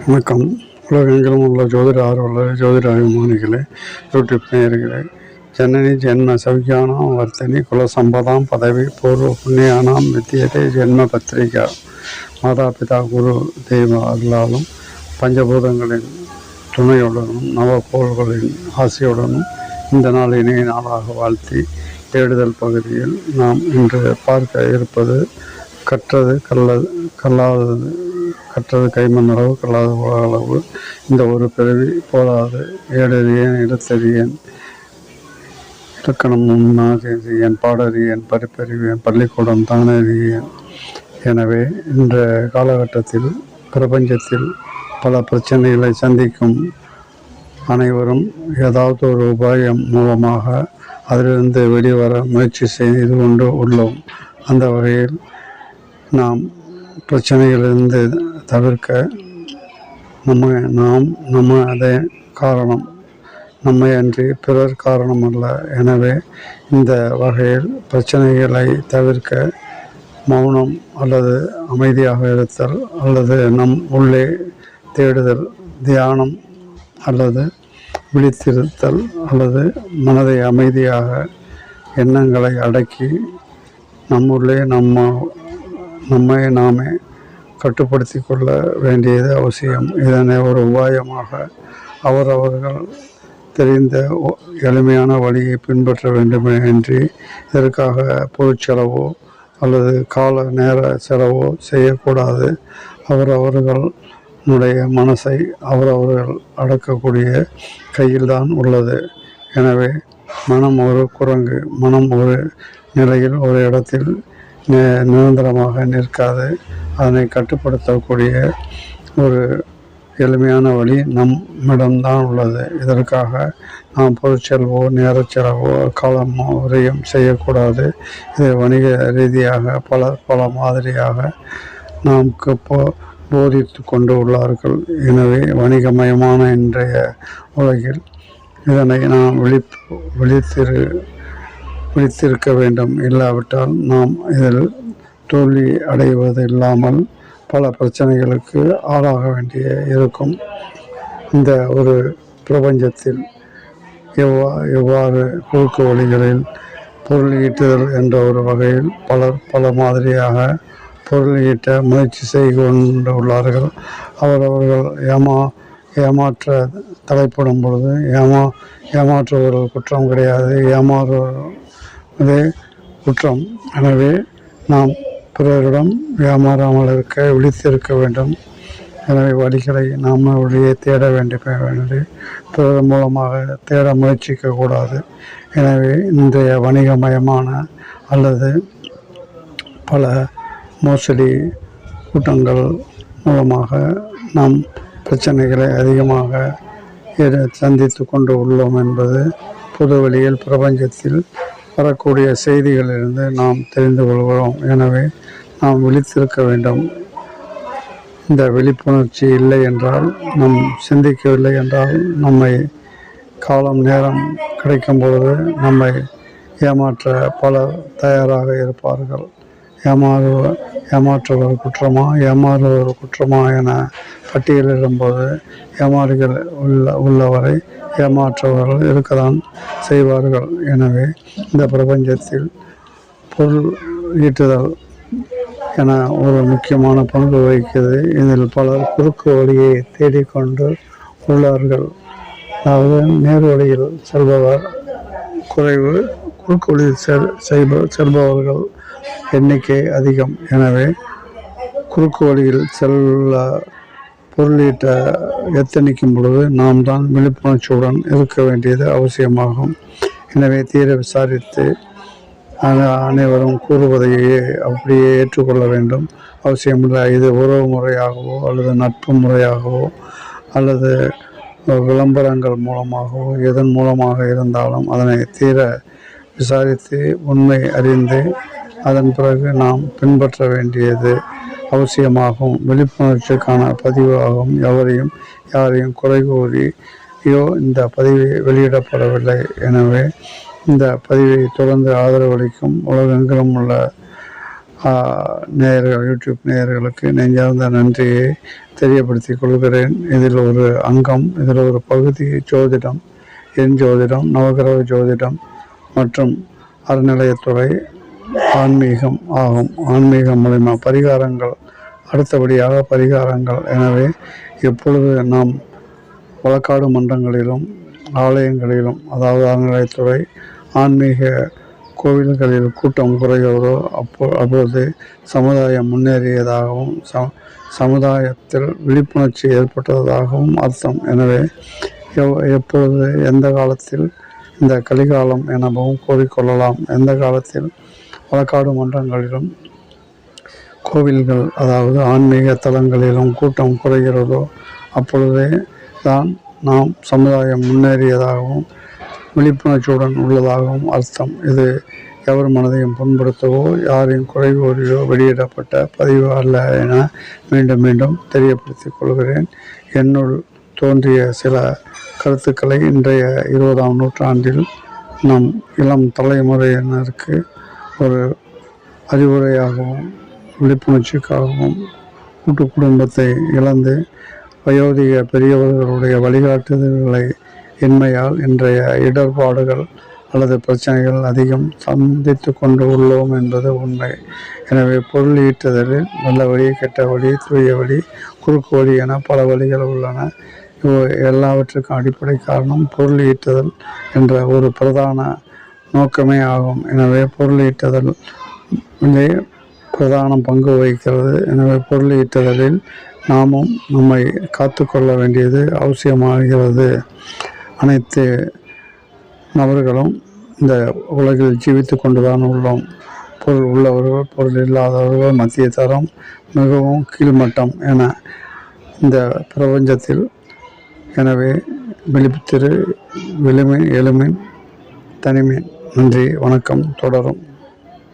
வணக்கம். உலகெங்கிலும் உள்ள ஜோதிட ஆர்வலர் ஜோதிட அபிமானிகளே யூடியூப் நேயர்களே ஜனனி ஜென்ம சௌக்கியானாம் வர்த்தனி குல சம்பதாம் பதவி பூர்வ புண்ணியானாம் வித்தியதே ஜென்ம பத்திரிகா மாதா பிதா குரு தெய்வ அருளாலும் பஞ்சபூதங்களின் துணையுடனும் நவகோள்களின் ஆசையுடனும் இந்த நாள் இணைய நாளாக வாழ்த்தி தேடுதல் பகுதியில் நாம் இன்று பார்க்க இருப்பது கற்றது கல்ல கல்லாதது கற்றது கைமண் அளவு கல்லாத அளவு. இந்த ஒரு பிறவி போதாது. ஏடறியேன் இடத்தறியேன். இலக்கணம் முன்னாதியன் பாடறியேன் படிப்பறிவேன் பள்ளிக்கூடம் தானறியேன். எனவே இந்த காலகட்டத்தில் பிரபஞ்சத்தில் பல பிரச்சனைகளை சந்திக்கும் அனைவரும் ஏதாவது ஒரு உபாயம் மூலமாக அதிலிருந்து வெளிவர முயற்சி செய்து கொண்டு உள்ளோம். அந்த வகையில் நாம் பிரச்சனைகளிலிருந்து தவிர்க்க நம்ம நாம் நம்ம அதே காரணம். நம்மை அன்றி பிறர் காரணம் அல்ல எனவே இந்த வகையில் பிரச்சனைகளை தவிர்க்க மௌனம் அல்லது அமைதியாக இருத்தல் அல்லது நம் உள்ளே தேடுதல் தியானம் அல்லது விழித்திருத்தல் அல்லது மனதை அமைதியாக எண்ணங்களை அடக்கி நம்முள்ளே நம்ம நம்மை நாமே கட்டுப்படுத்தி கொள்ள வேண்டியது அவசியம். இதனை ஒரு உபாயமாக அவரவர்கள் தெரிந்த ஒ- எளிமையான வழியை பின்பற்ற வேண்டுமே என்று இதற்காக பொருட்செலவோ அல்லது கால நேர செலவோ செய்யக்கூடாது. அவரவர்களுடைய மனசை அவரவர்கள் அடக்கக்கூடிய கையில்தான் உள்ளது. எனவே மனம் ஒரு குரங்கு மனம் ஒரு நிலையில் ஒரு இடத்தில் நிரந்தரமாக நிற்காது. அதனை கட்டுப்படுத்தக்கூடிய ஒரு எளிமையான வழி நம்மிடம்தான் உள்ளது. இதற்காக நாம் பொருட்செலவோ நேரச்செலவோ காலமோ விரயம் செய்யக்கூடாது. இதை வணிக ரீதியாக பல பல மாதிரியாக நமக்கு இப்போ போதித்து கொண்டு உள்ளார்கள். எனவே வணிகமயமான இன்றைய உலகில் இதனை நாம் விழிப்பு விழித்திரு விழித்திருக்க வேண்டும். இல்லாவிட்டால் நாம் இதில் தோல்வி அடைவது இல்லாமல் பல பிரச்சனைகளுக்கு ஆளாக வேண்டிய இருக்கும். இந்த ஒரு பிரபஞ்சத்தில் எவ்வா எவ்வாறு குறுக்கு வழிகளில் பொருள் ஈட்டுதல் என்ற ஒரு வகையில் பலர் பல மாதிரியாக பொருள் ஈட்ட முயற்சி செய்து கொண்டு உள்ளார்கள் அவரவர்கள் ஏமா ஏமாற்ற தலைப்படும் பொழுது ஏமா ஏமாற்றுவர்கள் குற்றம் கிடையாது. அது குற்றம். எனவே நாம் பிறரிடம் ஏமாறாமல் இருக்க விழித்திருக்க வேண்டும். எனவே வழிகளை நாம் வழியே தேட வேண்டும் வேண்டி பிறர் மூலமாக தேட முயற்சிக்க கூடாது. எனவே இன்றைய வணிகமயமான அல்லது பல மோசடி கூட்டங்கள் மூலமாக நாம் பிரச்சனைகளை அதிகமாக சந்தித்து கொண்டு உள்ளோம் என்பது பொது வழியில் பிரபஞ்சத்தில் வரக்கூடிய செய்திகளிலிருந்து நாம் தெரிந்து கொள்கிறோம். எனவே நாம் விழித்திருக்க வேண்டும். இந்த விழிப்புணர்ச்சி இல்லை என்றால் நம் சிந்திக்கவில்லை என்றால் நம்மை காலம் நேரம் கிடைக்கும் பொழுது நம்மை ஏமாற்ற பலர் தயாராக இருப்பார்கள். ஏமாறு ஏமாற்றுவர் குற்றமா ஏமாறுவர் குற்றமா என பட்டியலிடும்போது ஏமாறுகள் உள்ள உள்ளவரை ஏமாற்றுவர்கள் இருக்கத்தான் செய்வார்கள். எனவே இந்த பிரபஞ்சத்தில் பொருள் ஈட்டுதல் என ஒரு முக்கியமான பங்கு வகிக்கிறது. இதில் பலர் குறுக்கு வழியை தேடிக்கொண்டு உள்ளார்கள். அதாவது நேர் வழியில் செல்பவர் குறைவு குறுக்கு வழியில் செல் செய்ப செல்பவர்கள் எண்ணிக்கை அதிகம். எனவே குறுக்கு வழியில் செல்ல பொருளீட்ட எத்தனிக்கும் பொழுது நாம் தான் விழிப்புணர்ச்சியுடன் இருக்க வேண்டியது அவசியமாகும். எனவே தீர விசாரித்து அனைவரும் கூறுவதையே அப்படியே ஏற்றுக்கொள்ள வேண்டும். அவசியமில்லை இது உறவு முறையாகவோ அல்லது நட்பு முறையாகவோ அல்லது விளம்பரங்கள் மூலமாகவோ எதன் மூலமாக இருந்தாலும் அதனை தீர விசாரித்து உண்மை அறிந்து அதன் பிறகு நாம் பின்பற்ற வேண்டியது அவசியமாகும். விழிப்புணர்ச்சிக்கான பதிவாகும். எவரையும் யாரையும் குறை கூறியோ இந்த பதிவு வெளியிடப்படவில்லை. எனவே இந்த பதிவை தொடர்ந்து ஆதரவளிக்கும் உலகெங்கிலும் உள்ள நேயர்கள் யூடியூப் நேயர்களுக்கு நெஞ்சார்ந்த நன்றியை தெரியப்படுத்திக் கொள்கிறேன். இதில் ஒரு அங்கம் இதில் ஒரு பகுதி ஜோதிடம் எண் ஜோதிடம் நவகிரக ஜோதிடம் மற்றும் அறநிலையத்துறை ஆன்மீகம் ஆகும். ஆன்மீகம் மூலிமா பரிகாரங்கள் அடுத்தபடியாக பரிகாரங்கள். எனவே எப்பொழுது நாம் வழக்காடு மன்றங்களிலும் ஆலயங்களிலும் அதாவது அறநிலையத்துறை ஆன்மீக கோவில்களில் கூட்டம் குறைகிறதோ அப்போ அப்பொழுது சமுதாயம் முன்னேறியதாகவும் ச சமுதாயத்தில் விழிப்புணர்ச்சி ஏற்பட்டதாகவும் அர்த்தம். எனவே எவ் எப்பொழுது எந்த காலத்தில் இந்த கலிகாலம் எனவும் கூறிக்கொள்ளலாம். எந்த காலத்தில் வழக்காடு மன்றங்களிலும் கோவில்கள் அதாவது ஆன்மீக தலங்களிலும் கூட்டம் குறைகிறதோ அப்பொழுதே தான் நாம் சமுதாயம் முன்னேறியதாகவும் விழிப்புணர்ச்சியுடன் உள்ளதாகவும் அர்த்தம். இது எவர் மனதையும் புண்படுத்தவோ யாரின் குறைகூறியோ வெளியிடப்பட்ட பதிவு அல்ல என மீண்டும் மீண்டும் தெரியப்படுத்திக் கொள்கிறேன். என்னுள் தோன்றிய சில கருத்துக்களை இன்றைய இருபதாம் நூற்றாண்டில் நம் இளம் தலைமுறையினருக்கு ஒரு அறிவுரையாகவும் விழிப்புணர்ச்சிக்காகவும் கூட்டு குடும்பத்தை இழந்து வயோதிக பெரியவர்களுடைய வழிகாட்டுதல்களை இன்மையால் இன்றைய இடர்பாடுகள் அல்லது பிரச்சனைகள் அதிகம் சந்தித்து கொண்டு உள்ளோம் என்பது உண்மை. எனவே பொருள் ஈட்டுதலில் நல்ல வழி கெட்ட வழி தூய வழி குறுக்கு வழி என பல வழிகள் உள்ளன. இவை எல்லாவற்றுக்கும் அடிப்படை காரணம் பொருள் ஈட்டுதல் என்ற ஒரு பிரதான நோக்கமே ஆகும். எனவே பொருள் ஈட்டுதல் இங்கே பிரதான பங்கு வகிக்கிறது. எனவே பொருள் ஈட்டுதலில் நாமும் நம்மை காத்துக்கொள்ள வேண்டியது அவசியமாகிறது. அனைத்து நபர்களும் இந்த உலகில் ஜீவித்து கொண்டுதான் உள்ளோம். பொருள் உள்ளவர்கள் பொருள் இல்லாதவர்கள் மத்திய தரம் மிகவும் கீழ்மட்டம் என இந்த பிரபஞ்சத்தில் எனவே விழித்திரு விழுமின் எளிமின் தனிமேன் நன்றி வணக்கம் தொடரும்.